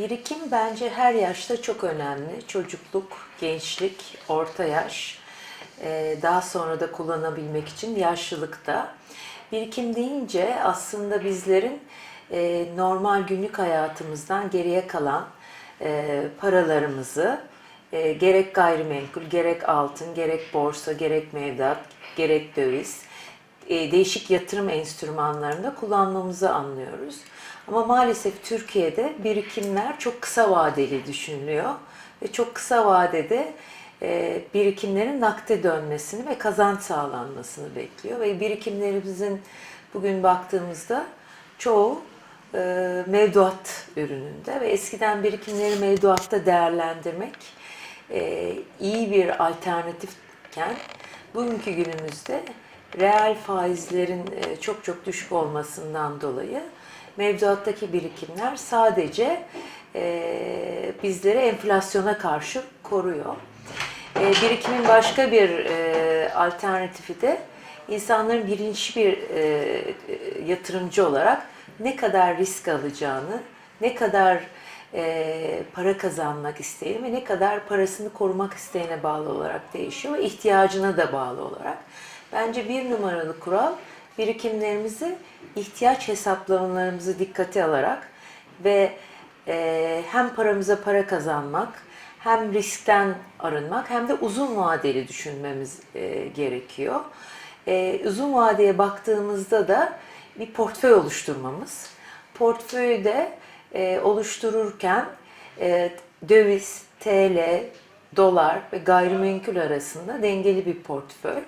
Birikim bence her yaşta çok önemli. Çocukluk, gençlik, orta yaş, e, daha sonra da kullanabilmek için yaşlılıkta. Birikim deyince aslında bizlerin e, normal günlük hayatımızdan geriye kalan e, paralarımızı e, gerek gayrimenkul, gerek altın, gerek borsa, gerek mevduat, gerek döviz değişik yatırım enstrümanlarında kullanmamızı anlıyoruz. Ama maalesef Türkiye'de birikimler çok kısa vadeli düşünülüyor. Ve çok kısa vadede e, birikimlerin nakde dönmesini ve kazanç sağlanmasını bekliyor. Ve birikimlerimizin bugün baktığımızda çoğu e, mevduat ürününde. Ve eskiden birikimleri mevduatta değerlendirmek e, iyi bir alternatifken bugünkü günümüzde reel faizlerin e, çok çok düşük olmasından dolayı mevduattaki birikimler sadece e, bizleri enflasyona karşı koruyor. E, birikimin başka bir alternatifi de insanların bilinçli bir yatırımcı olarak ne kadar risk alacağını, ne kadar para kazanmak isteğine ve ne kadar parasını korumak isteğine bağlı olarak değişiyor ihtiyacına da bağlı olarak. Bence bir numaralı kural birikimlerimizi ihtiyaç hesaplamalarımızı dikkate alarak ve e, hem paramıza para kazanmak hem riskten arınmak hem de uzun vadeli düşünmemiz e, gerekiyor. E, uzun vadeye baktığımızda da bir portföy oluşturmamız. Portföyü de e, oluştururken e, döviz, TL, dolar ve gayrimenkul arasında dengeli bir portföy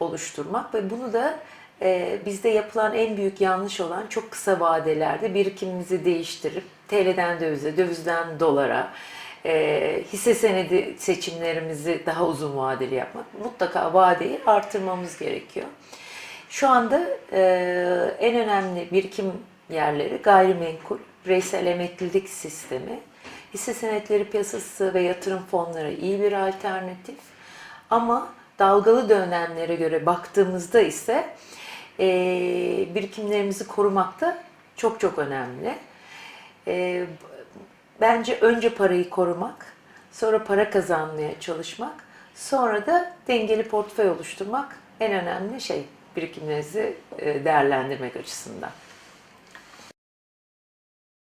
oluşturmak ve bunu da e, bizde yapılan en büyük yanlış olan çok kısa vadelerde birikimimizi değiştirip TL'den dövize, dövizden dolara, e, hisse senedi seçimlerimizi daha uzun vadeli yapmak. Mutlaka vadeyi artırmamız gerekiyor. Şu anda e, en önemli birikim yerleri gayrimenkul, bireysel emeklilik sistemi, hisse senetleri piyasası ve yatırım fonları iyi bir alternatif. Ama dalgalı dönemlere göre baktığımızda ise e, birikimlerimizi korumak da çok çok önemli. E, bence önce parayı korumak, sonra para kazanmaya çalışmak, sonra da dengeli portföy oluşturmak en önemli şey birikimlerinizi e, değerlendirmek açısından.